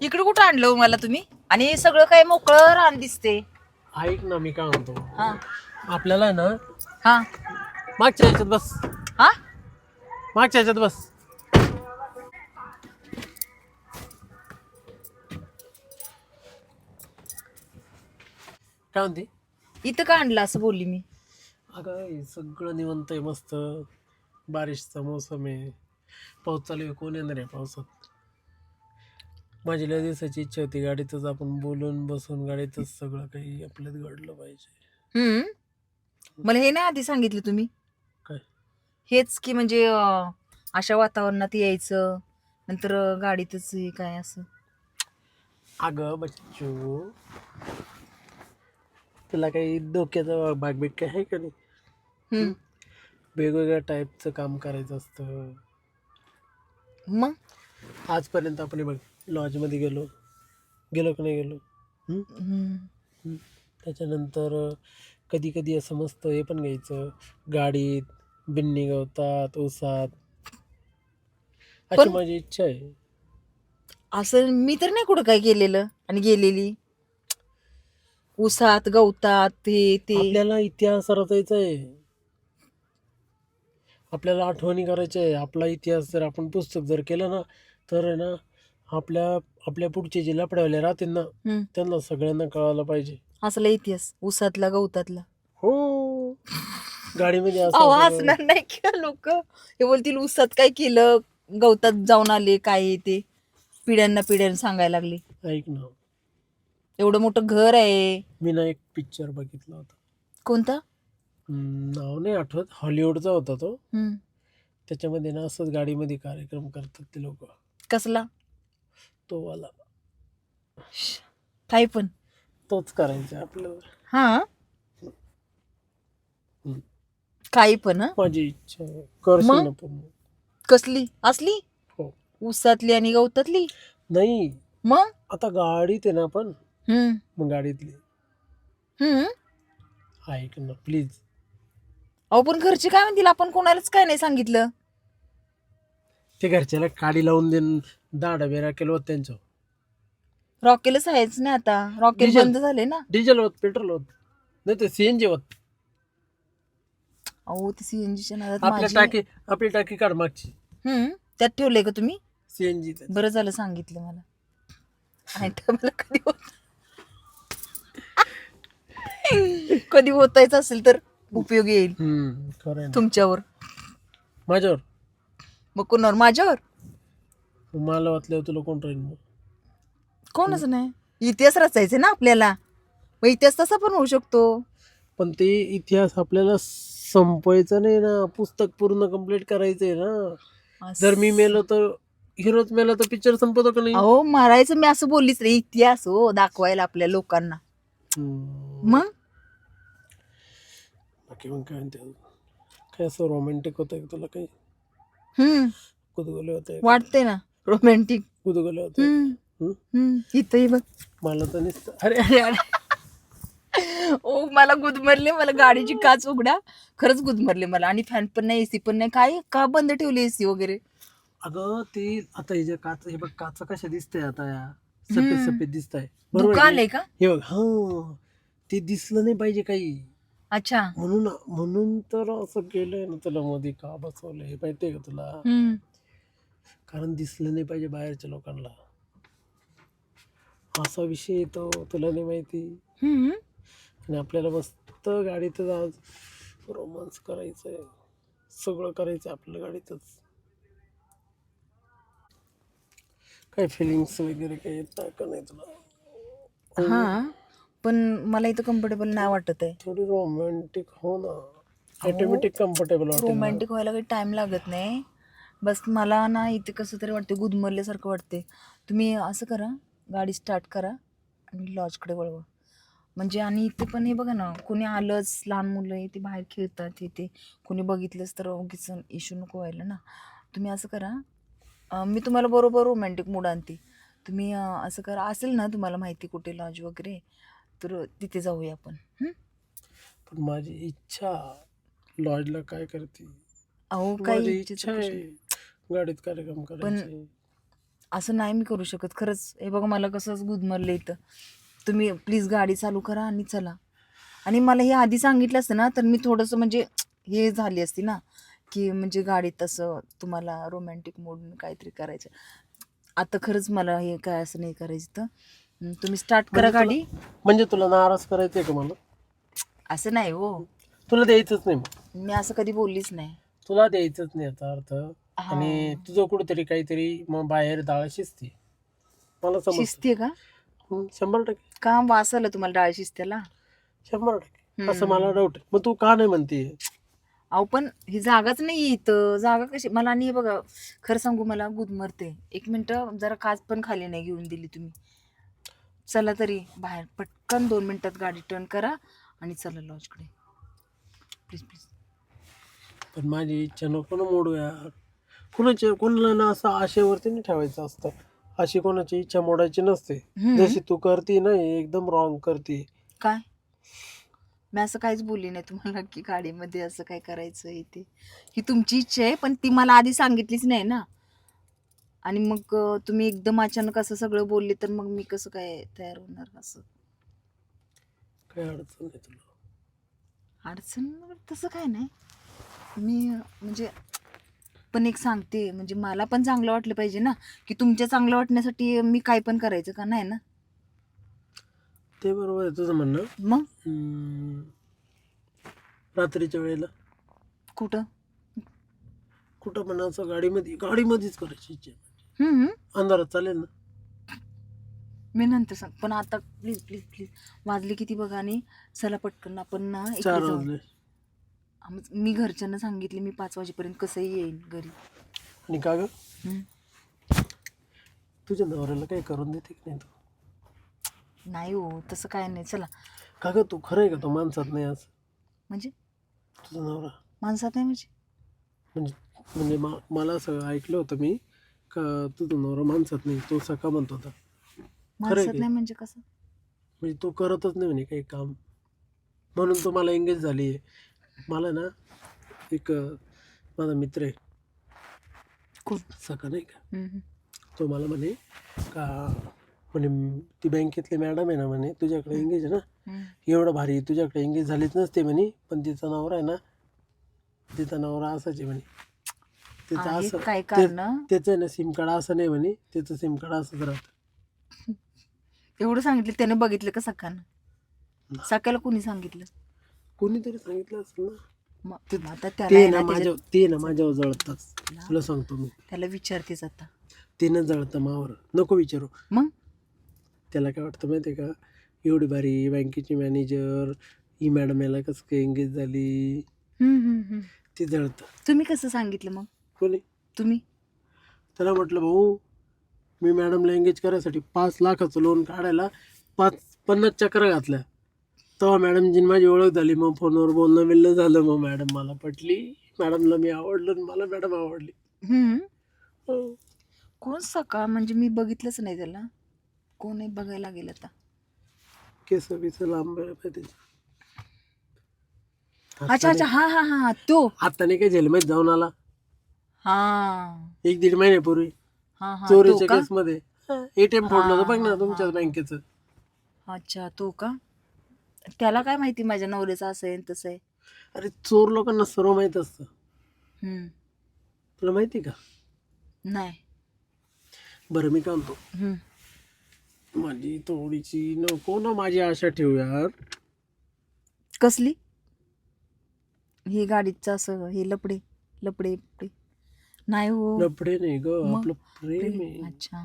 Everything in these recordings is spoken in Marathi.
इकडे कुठं आणलं हो मला तुम्ही? आणि सगळं काय मोकळं रान दिसते. ऐक ना मी काय म्हणतो. हा. आपल्याला आहे ना हा. मागच्या ह्याच्यात बस. हा? मागच्या ह्याच्यात बस. काय म्हणते? इथं का आणलं असं बोलली मी? अगं हे सगळं निवंत आहे मस्त. बारिशचा मोसम आहे. पाऊस चालू आहे कोण येणार आहे पावसात? माझी लय दिवसाची इच्छा होती गाडीतच आपण बोलून बसून गाडीतच सगळं काही आपल्यात घडलं पाहिजे. हम्म? मला हे नाही आधी सांगितलं तुम्ही. काय? हेच की म्हणजे अं, अशा वातावरणात यायचं नंतर अं, गाडीतच हे काय असं. अगं बच्चू तुला काही डोक्याचा भागबीग काय आहे का नाही? हम्म. वेगवेगळ्या टाईपचं काम करायचं असतं. मग? आजपर्यंत आपण हे बघ लॉजमध्ये गेलो. गेलो की नाही गेलो? हम्म? त्याच्यानंतर कधी कधी असं मस्त हे पण घ्यायचं. गाडीत बिन्नी गवतात ऊसात. अशी पण- माझी इच्छा आहे. असं मी तर नाही कुठं काय केलेलं आणि गेलेली. उसात गवतात हे ते. आपल्याला इतिहास रचायचा आहे. आपल्याला आठवणी करायच्या आहे. आपला इतिहास जर आपण पुस्तक जर केलं ना तर आहे ना आपल्या आपल्या पुढचे जे लपड्यावाले राहतील ना हम्म. त्यांना सगळ्यांना कळायला पाहिजे. असला इतिहास उसातला गवतातला हो. गाडीमध्ये अहो हसणार नाही का लोक? हे बोलतील उसात काय केलं? गवतात जाऊन आले काय ते? पिढ्यांना पिढ्यांना सांगायला लागले. ऐक ना. एवढं मोठं घर आहे. मी ना एक पिक्चर बघितला होता. कोणता? हम्म, नाव नाही आठवत. हॉलिवूडचा होता तो. हम्म. त्याच्यामध्ये ना असंच गाडीमध्ये कार्यक्रम करतात ते लोक. कसला? तो वाला. काही पण. तोच करायचा आपल्याला हा? हम्म. काही पण हं? माझी इच्छा आहे. करशील मग? ना पण कसली? असली? हो. उसातली आणि गवतातली? नाही. मग? आता गाडीत आहे ना आपण. हम्म. मग गाडीतली. हम्म. ऐक ना प्लीज अहो पण घरचे काय म्हणतील? आपण कोणालाच काय नाही सांगितलं. ते घरच्याला काडी लावून देऊन दहा डबे राखेल होत त्यांचं. रॉकेलच आहेच ना आता. रॉकेल. बंद झाले ना. डिझेल होत पेट्रोल होत. नाही तर सीएनजी होत. अहो ते सीएनजीच्या नादात आपल्या माझी टाकी आपली टाकी काढ मागची. हम्म त्यात ठेवलंय का तुम्ही? सीएनजी बरं झालं सांगितलं मला. तर मला कधी होत कधी होतायचं असेल तर उपयोगी येईल. हम्म खरं आहे ना. तुमच्यावर. माझ्यावर. मग कोणावर माझ्यावर? मला वाटल्यावर तुला कोण राहील मग कोणच नाही. इतिहास रचायचे ना आपल्याला. मग इतिहास तसा पण होऊ शकतो. पण ते इतिहास आपल्याला संपवायचा नाही ना. पुस्तक पूर्ण कंप्लीट करायचंय ना. जर मी मेलो तर हिरोच मेला तर पिक्चर संपवतो का नाही? अहो मारायचं मी असं बोललीच रे इतिहास हो दाखवायला आपल्या लोकांना. मग? बाकी मग काय म्हणते? काय असं रोमॅन्टिक होतं तुला काही? हम्म. कुदगोले होते. वाटते ना. रोमॅन्टिक कुदगोले होते. हम्म. हम्म? हम्म. इथंही बघ. मला तर नुसतं. अरे अरे अरे. ओ मला गुदमरले मला गाडीची काच उघडा. खरंच गुदमरले मला. आणि फॅन पण नाही एसी पण नाही. काय का बंद ठेवली एसी वगैरे? अगं ते आता हे जे काच हे बघ काच कशा दिसतंय आता या. सफेद हम्म. सफेद दिसताय. बरोबर धुका आहे की? हे बघ हा. ते दिसलं नाही पाहिजे काही. अच्छा. म्हणून म्हणून तर असं केलंय ना तुला मध्ये का बसवलंय? हे माहितीये का तुला? हम्म. कारण दिसलं नाही पाहिजे बाहेरच्या लोकांना. असा विषय येतो तुला नाही माहिती? हम्म. आणि आपल्याला मस्त गाडीतच आज रोमांस करायचंय. सगळं करायचं आपल्या गाडीतच. काय फिलिंग्स वगैरे काही येत का नाही तुला? हा. पण मला इथं कम्फर्टेबल नाही वाटत आहे. थोडी रोमॅन्टिक हो ना. Automatic comfortable. रोमॅन्टिक व्हायला काही टाइम लागत नाही. बस मला ना इथे कसं तरी वाटते गुदमरल्यासारखं वाटते. तुम्ही असं करा गाडी स्टार्ट करा आणि लॉजकडे वळवा. म्हणजे आणि इथे पण हे बघा ना कोणी आलंच लहान मुलं ते बाहेर खेळतात इथे कोणी बघितलंच तर उगीच इश्यू नको व्हायला ना. तुम्ही असं करा. मी तुम्हाला बरोबर रोमॅन्टिक मूड आणते. तुम्ही असं करा. असेल ना तुम्हाला माहिती कुठे लॉज वगैरे तर तिथे जाऊया आपण. हं? पण माझी इच्छा लॉजला काय करते? अहो माझी काही इच्छा आहे गाडीत कार्यक्रम करायचे. असं नाही मी करू शकत. खरंच हे बघा मला कसंच गुदमरलं इथं. तुम्ही प्लीज गाडी चालू करा आणि चला. आणि मला हे आधी सांगितलं असतं ना तर मी थोडंसं म्हणजे हे झाली असती ना की म्हणजे गाडीत असं तुम्हाला रोमॅन्टिक मोड काहीतरी करायचं. आता खरंच मला हे काय असं नाही करायचं तर तुम्ही स्टार्ट करा म्हणजे तुला- गाडी. म्हणजे तुला नाराज करायचंय का मला? असं नाही हो. तुला द्यायचंच नाही मग. मी असं कधी बोललीच नाही. तुला द्यायचंच नाही याचा अर्थ. हा. आणि तुझं कुठेतरी काहीतरी मग बाहेर डाळ शिजते. मला समज शिस्ती आहे का शंभर टक्के. का वास आलं तुम्हाला डाळ शिस्त्याला शंभर टक्के. असं. मला डाऊट मग तू का नाही म्हणते? अहो पण ही जागाच नाही इथं. जागा कशी? मला आणि हे बघा खरं सांगू मला गुदमरते. एक मिनटं जरा काच पण खाली नाही घेऊन दिली तुम्ही. चला तरी बाहेर. पटकन दोन मिनिटात गाडी टर्न करा आणि चला लॉजकडे प्लीज प्लीज पण माझी इच्छा नको ना मोडू यार कुणाच्या कोणाला ना असं आशेवरती नाही ठेवायचं असतं. अशी कोणाची इच्छा मोडायची नसते. जशी तू करते ना हे एकदम रॉंग करते. काय? मी असं काहीच बोलली नाही तुम्हाला की गाडीमध्ये असं काय करायचं आहे ते. ही तुमची इच्छा आहे पण ती मला आधी सांगितलीच नाही ना. आणि मग तुम्ही एकदम अचानक असं सगळं बोलले तर मग मी कसं काय तयार होणार असं? काही अडचण नाही तुला? अडचण तसं काय नाही. मी म्हणजे पण एक सांगते म्हणजे मला पण चांगलं वाटलं पाहिजे ना की तुमच्या चांगलं वाटण्यासाठी मी काय पण करायचं का नाही ना? ते बरोबर आहे तुझं म्हणणं. मग. रात्रीच्या वेळेला? कुठं? कुठं पण असं गाडीमध्ये गाडीमध्येच करायची इच्छा. हम्म अंधारात चालेल ना? मी नंतर सांग. पण आता प्लीज प्लीज प्लीज वाजले किती बघा आणि चला पटकन आपण ना इकडे चार जाऊ. वाजले. मग मी घरच्यांना सांगितले मी पाच वाजेपर्यंत कसंही येईन घरी. आणि का ग? हम्म. तुझ्या नवऱ्याला काही करून देते की नाही तू? नाही हो तसं काय नाही. चला. का ग तू खरं आहे का? तू माणसात नाही असं म्हणजे? तुझा नवरा? माणसात नाही म्हणजे? म्हणजे म्हणजे मा मला असं ऐकलं होतं मी. का तुझा नवरा माणसात नाही तो सका म्हणत होता. माणसात की? नाही म्हणजे कसं? म्हणजे तो करतच नाही म्हणे काही काम. म्हणून तो मला एंगेज झाली आहे. मला ना एक माझा मित्र आहे. कोण? सका नाही का. तो मला म्हणे का म्हणे ती बँकेतली मॅडम आहे ना म्हणे तुझ्याकडे एंगेज आहे ना. एवढं भारी तुझ्याकडे एंगेज झालीच नसते म्हणे पण तिचा नवरा आहे ना तिचा नवरा असाच आहे म्हणे. त्याचं असं काय ते- कारण? त्याचं आहे ना सिम कार्ड असं नाही म्हणे. त्याचं सिम कार्ड असंच राहतं. एवढं सांगितलं त्याने बघितलं का सकाळनं सकाळला कोणी सांगितलं? कोणीतरी सांगितलं असेल ना. मग ते- आता त्याला ते आहे ना ना माझ्या त्याच्यात- ते ना माझ्यावर जळतात. तुला सांगतो मी. त्याला विचारतेच आता. ते न जळतं मावर. नको विचारू. मग? त्याला काय वाटतं माहिती आहे का? एवढी भारी बँकेची मॅनेजर ही मॅडम याला कसं काय एंगेज झाली? हम्म, हम्म, हम्म. ते जळतं. तुम्ही कसं सांगितलं मग? कोणी? तुम्ही? त्याला म्हटलं भाऊ मी मॅडमला एंगेज करायसाठी पाच लाखाचं लोन काढायला पाच पन्नास चक्र घातल्या. तेव्हा मॅडमजीने माझी ओळख झाली. मग फोनवर बोलणं बिलणं झालं. मग मॅडम मला पटली. मॅडमला मी आवडलं आणि मला मॅडम आवडली. हम्म. हो. कोण सकाळ? म्हणजे मी बघितलंच नाही त्याला. कोण आहे बघायला गेलं आता केस बिस लांब आहे त्याचे अच्छा अच्छा. हा हा हा तो. आता नाही काय जेलमध्ये जाऊन आला? हा. एक दीड महिन्यापूर्वी. हा हा. तो चोरीच्या का केस मध्ये एटीएम फोडलं होतं बघ ना हा, तुमच्याच हा. बँकेचं. अच्छा तो का? त्याला काय माहिती माझ्या नवऱ्याचं असं आहे न तसं आहे? अरे चोर लोकांना सर्व माहीत असतं. हम्म. तुला माहिती का? नाही. बरं मी काय म्हणतो हम्म. माझी थोडीशी नको ना माझी आशा ठेवू यार कसली? हे गाडीचं असं हे लपडे लपडे लपडे. नाही हो. लपडे नाही ग मग? आपलं प्रेम आहे. अच्छा.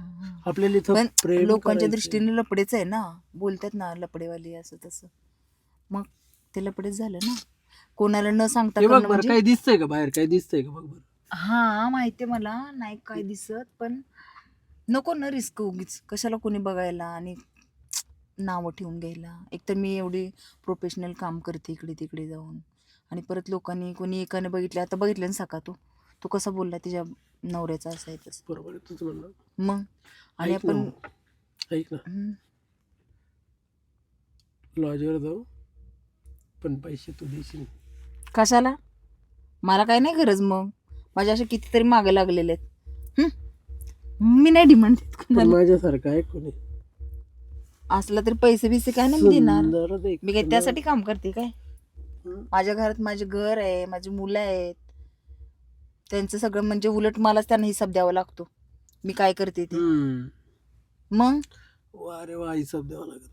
आपल्याला इथं पण प्रेम लोकांच्या करायचंय. दृष्टीने लपडेच आहे ना. बोलतात ना लपडेवाली असं तसं. मग ते लपडेच झालं ना. कोणाला न सांगता हे बघ करणं बरं म्हणजे काही दिसतंय का बाहेर? काही दिसतंय का? बघ बरं. हा माहितीये मला. नाही काय दिसत पण नको ना रिस्क उगीच. कशाला कोणी बघायला आणि नावं ठेवून घ्यायला? एकतर मी एवढी प्रोफेशनल काम करते इकडे तिकडे जाऊन. आणि परत लोकांनी कोणी एकाने बघितलं आता बघितलं ना सका तो. तो कसा बोलला तिच्या नवऱ्याचा असं आहे तसं? बरोबर आहे तुझं म्हणणं. मग? आणि ऐक ना. आपण हो. ऐक ना. हम्म, लॉजवर जाऊ पण पैसे तू देशील. कशाला? मला काय नाही गरज मग. माझ्या असे कितीतरी मागे लागलेले आहेत? मी नाही डिमांड देत पण कुणाला. माझ्यासारखं आहे कोणी? असलं तरी पैसे बिसे काय नाही मी देणार. सुंदर मी काय त्यासाठी काम करते काय? हं. माझ्या घरात माझे घर आहे माझी मुलं आहेत. त्यांचं सगळं म्हणजे उलट मलाच त्यांना हिसाब द्यावा लागतो. मी काय करते ते. हम्म. मग? वा रे वा हिसाब द्यावा लागत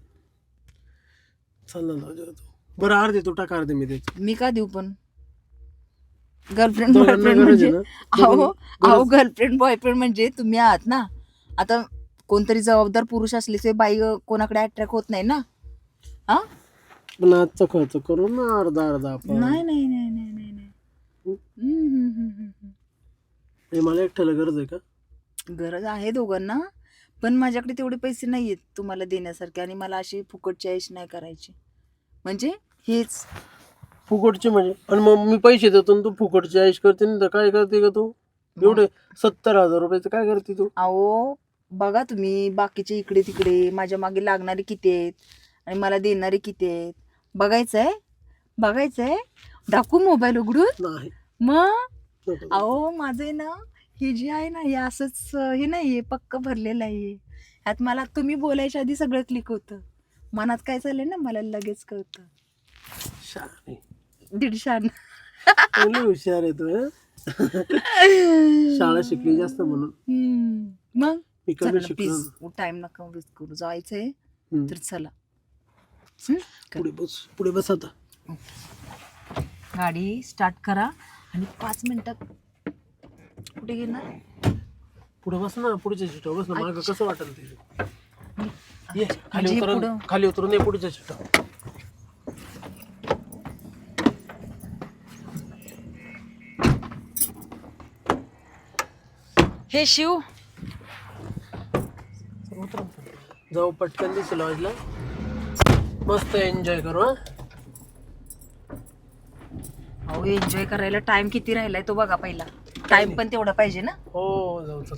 चल ना जाऊ दे तू. बरं अर्धे तू टाक अर्धे मी देतो. मी का देऊ पण? गर्लफ्रेंड दोघांना बॉयफ्रेंड गरज आहे म्हणजे ना? अहो अहो गरज- गर्लफ्रेंड बॉयफ्रेंड म्हणजे तुम्ही आहात ना? आता कोणतरी जबाबदार पुरुष असले ते बाई अ, कोणाकडे अट्रॅक्ट होत नाही ना? हा? पण आजचा खर्च करू ना अर्धा अर्धा आपण. नाही नाही नाही नाही नाही नाही? हम्म, हम्म, हम्म, हम्म, हे मला एकट्याला गरज आहे का? गरज आहे दोघांना पण माझ्याकडे तेवढे पैसे नाही आहेत तुम्हाला देण्यासारखे आणि मला अशी फुकटची ऐश नाही करायची. म्हणजे हेच. फुकटचे म्हणजे? आणि मग मी पैसे देतो आणि तू फुकटची आईश करते ना तर काय करते का तू? एवढे सत्तर हजार रुपयाचं काय करते तू? अहो बघा तुम्ही बाकीचे इकडे तिकडे माझ्या मागे लागणारे किती आहेत आणि मला देणारे किती आहेत? बघायचं आहे बघायचं आहे दाखवू मोबाईल उघडून? नाही. मग. अहो माझं ना हे जे आहे ना हे असंच हे नाही आहे पक्क भरलेलं आहे. ह्यात मला तुम्ही बोलायच्या आधी सगळं क्लिक होतं. मनात काय चाललंय ना मला लगेच कळतं. दीडशान हुशार आहे तू? शाळा शिकली जास्त म्हणून. हम्म. मग? मी कमी शिकलो. टाइम नका वेस्ट करू. जायचंय. तर चला. पुढे बस पुढे बस आता. गाडी स्टार्ट करा. आणि पाच मिनिटात कुठे घेणार पुढे बस ना पुढच्या सीटावर बस ना. मागं कसं वाटेल ते? ये खाली म्हणजे उतरून पुढं खाली उतरून ये पुढच्या सीटावर. हे शिव. उतरून जाऊ पटकन दिसेल लॉजला मस्त एन्जॉय करू हा. अहो एन्जॉय करायला टाइम किती राहिलाय तो बघा पहिला. टाइम पण तेवढा पाहिजे ना? हो जाऊ चल.